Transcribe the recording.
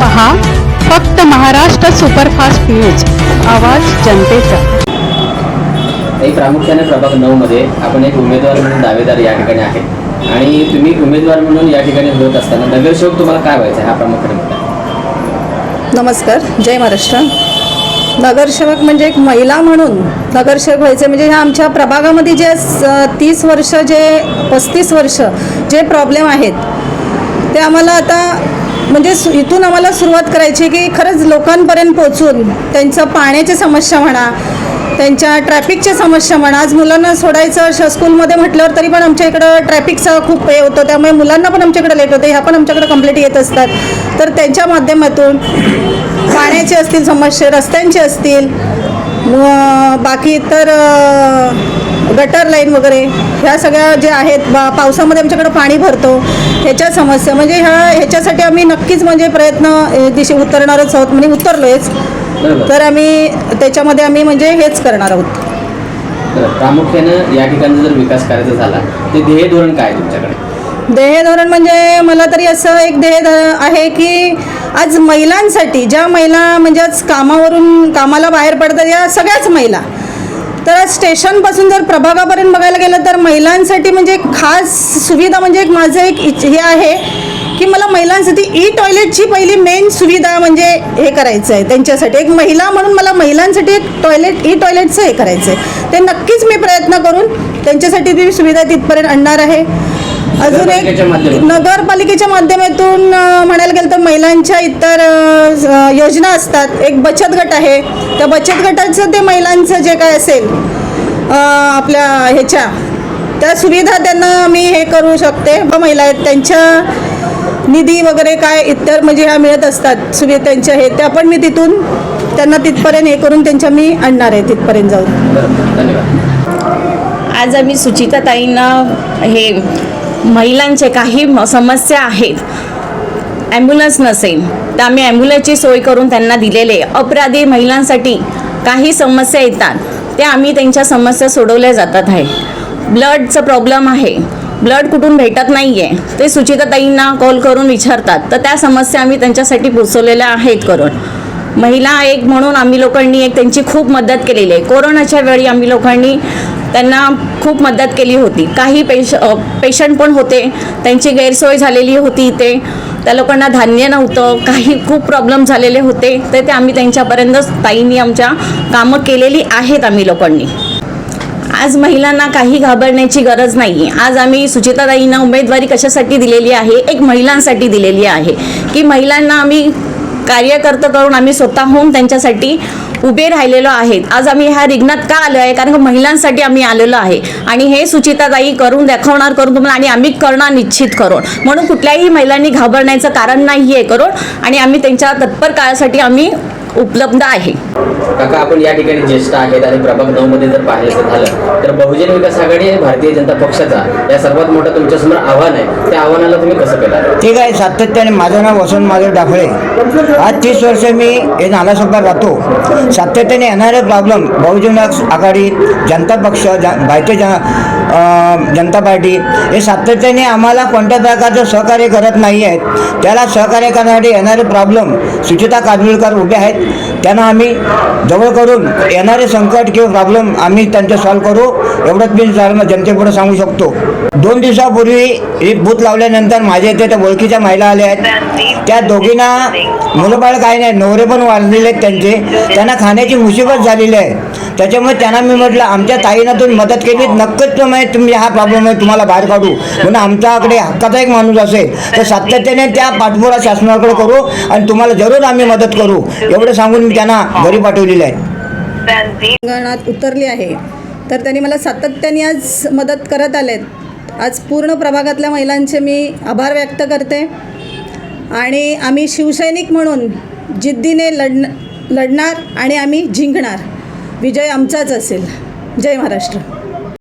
पहा फक्त Maharashtra superfast news. आवाज जनतेचा. एक प्रामुख्याने प्रभाग नऊ मध्ये आपण एक उमेदवार म्हणून दावेदार या ठिकाणी आहेत आणि तुम्ही उमेदवार म्हणून या ठिकाणी होत असताना नगरसेवक तुम्हाला काय व्हायचं आहे? हा प्रामुख्याने मुद्दा आहे. नमस्कार जय महाराष्ट्र. नगरसेवक म्हणजे एक महिला म्हणून नगरसेवक व्हायचे म्हणजे ह्या आमच्या प्रभागामध्ये जे तीस वर्ष जे पस्तीस वर्ष जे प्रॉब्लेम आहेत ते आम्हाला आता म्हणजे सु- इथून आम्हाला सुरुवात करायची की खरंच लोकांपर्यंत पोचून त्यांचं पाण्याची समस्या म्हणा त्यांच्या ट्रॅफिकच्या समस्या म्हणा आज मुलांना सोडायचं श स्कूलमध्ये म्हटल्यावर तरी पण आमच्या इकडं ट्रॅफिकचा खूप हे होतं त्यामुळे मुलांना पण आमच्याकडे लेट होते ह्या पण आमच्याकडे कंप्लेंट येत असतात. तर त्यांच्या माध्यमातून पाण्याची असतील समस्या रस्त्यांची असतील बाकी इतर अ, गटर लाईन वगैरे ह्या सगळ्या जे आहेत बा पावसामध्ये आमच्याकडे पाणी भरतो. ह्याच्या समस्या म्हणजे ह्या ह्याच्यासाठी आम्ही नक्कीच म्हणजे प्रयत्न दिशे उतरणारच आहोत म्हणजे उतरलोयच. तर आम्ही त्याच्यामध्ये आम्ही म्हणजे हेच करणार आहोत. तर प्रामुख्यानं या ठिकाणी जर विकास करायचा झाला ते ध्येय धोरण काय तुमच्याकडे? ध्येय धोरण म्हणजे मला तरी असं एक ध्येय आहे की आज महिलांसाठी ज्या महिला म्हणजे आज कामावरून कामाला बाहेर पडतात या सगळ्याच महिला. तर आज स्टेशनपासून जर प्रभागापर्यंत बघायला गेलं तर महिलांसाठी म्हणजे एक खास सुविधा म्हणजे एक माझं एक हे आहे की मला महिलांसाठी ई टॉयलेटची पहिली मेन सुविधा म्हणजे हे करायचं आहे त्यांच्यासाठी. एक महिला म्हणून मला महिलांसाठी एक टॉयलेट ई टॉयलेटचं हे करायचं आहे. ते नक्कीच मी प्रयत्न करून त्यांच्यासाठी ती सुविधा तिथपर्यंत आणणार आहे. अजून एक. नगरपालिकेच्या माध्यमातून. म्हणायला गेलं तर महिलांच्या इतर योजना असतात. एक बचत गट आहे. त्या बचत गटाचं ते महिलांचं जे काय असेल आपल्या ह्याच्या त्या सुविधा त्यांना मी हे करू शकते. ब- महिला आहेत त्यांच्या निधी वगैरे काय इतर म्हणजे ह्या मिळत असतात. सुविधा त्यांच्या हे त्या पण मी तिथून त्यांना तिथपर्यंत हे करून त्यांच्या मी आणणार आहे तिथपर्यंत जाऊन. आज आम्ही सुचिताताईंना हे महिलांचे काही म- समस्या आहेत. ॲम्ब्युलन्स नसेल तर आम्ही ॲम्ब्युलन्सची सोय करून त्यांना दिलेले. अपराधी महिलांसाठी काही समस्या येतात त्या आम्ही त्यांच्या समस्या सोडवल्या जातात आहे. ब्लडचं प्रॉब्लेम आहे. ब्लड कुठून भेटत नाही आहे ते सुचिताताईंना कॉल करून विचारतात. तर त्या समस्या आम्ही त्यांच्यासाठी पोचवलेल्या आहेत करून. महिला एक म्हणून आम्ही लोकांनी एक त्यांची खूप मदत केलेली आहे. कोरोनाच्या वेळी आम्ही लोकांनी त्यांना खूप मदत केली होती. काही पेश पेशंट पण होते. त्यांची गैरसोय झालेली होती इथे. त्या लोकांना धान्य नव्हतं. काही खूप प्रॉब्लेम झालेले होते. तर ते आम्ही त्यांच्यापर्यंत ताईंनी आमच्या कामं केलेली आहेत आम्ही लोकांनी. आज महिलांना काही घाबरण्याची गरज नाही आहे आज आम्ही सुचिताताईंना उमेदवारी कशासाठी दिलेली आहे? एक महिलांसाठी दिलेली आहे. की महिलांना आम्ही कार्यकर्ते करून आम्ही स्वतःहून त्यांच्यासाठी उभे राहिलेलो आहेत. आज आम्ही ह्या रिग्णात का आलो आहे? कारण महिलांसाठी आम्ही आलेलो आहे. आणि हे सुचिताताई करून दाखवणार करून तुम्हाला आणि आम्ही करणार निश्चित करून. म्हणून कुठल्याही महिलांनी घाबरण्याचं कारण नाही आहे करून आणि आम्ही त्यांच्या तत्पर काळासाठी आम्ही उपलब्ध आहे. काका आपण या ठिकाणी ज्येष्ठ आहेत आणि प्रभाग नऊ मध्ये जर पाहायचं झालं तर बहुजन विकास आघाडी आणि भारतीय जनता पक्षाचा या सर्वात मोठं तुमच्यासमोर आव्हान आहे. त्या आव्हानाला तुम्ही कसं केला ठीक आहे सातत्याने माझं नाव वसंत माधव डाफळे आज तीस वर्ष मी हे नालासोपात राहतो. सातत्याने येणारे प्रॉब्लेम बहुजन आघाडी जनता पक्ष ज भारतीय जन जनता पार्टी हे सातत्याने आम्हाला कोणत्या प्रकारचं सहकार्य करत नाही आहेत त्याला सहकार्य करण्यासाठी येणारे प्रॉब्लेम सुचिता काजूळकर उभे आहेत. त्यांना आम्ही जवळ करून येणारे संकट किंवा प्रॉब्लेम आम्ही त्यांचे सॉल्व्ह करू एवढंच मी सर्व जनतेपुढे सांगू शकतो. दोन दिवसापूर्वी ही बूथ लावल्यानंतर माझ्या इथे त्या ओळखीच्या महिला आल्या आहेत. त्या दोघींना मुलंबाळ काही नाही नवरे पण वाढलेले आहेत त्यांचे. त्यांना खाण्याची मुसीबत झालेली आहे. त्याच्यामुळे त्यांना मी म्हटलं आमच्या ताईनातून मदत केली नक्कीच तुम्ही तुम्ही हा प्रॉब्लेम आहे तुम्हाला बाहेर काढू. म्हणून आमच्याकडे हक्काचा एक माणूस असेल तर सातत्याने त्या पाठपुरा शासनाकडे करू आणि तुम्हाला जरूर आम्ही मदत करू. एवढं सांगून मी त्यांना घरी पाठवलेलं आहे. रिंगणात उतरली आहे. तर त्यांनी मला सातत्याने आज मदत करत आलेत. आज पूर्ण प्रभागातल्या महिलांचे मी आभार व्यक्त करते. आणि आम्ही शिवसैनिक म्हणून जिद्दीने लढ लढणार आणि आम्ही जिंकणार. विजय आमचाच असेल. जय महाराष्ट्र.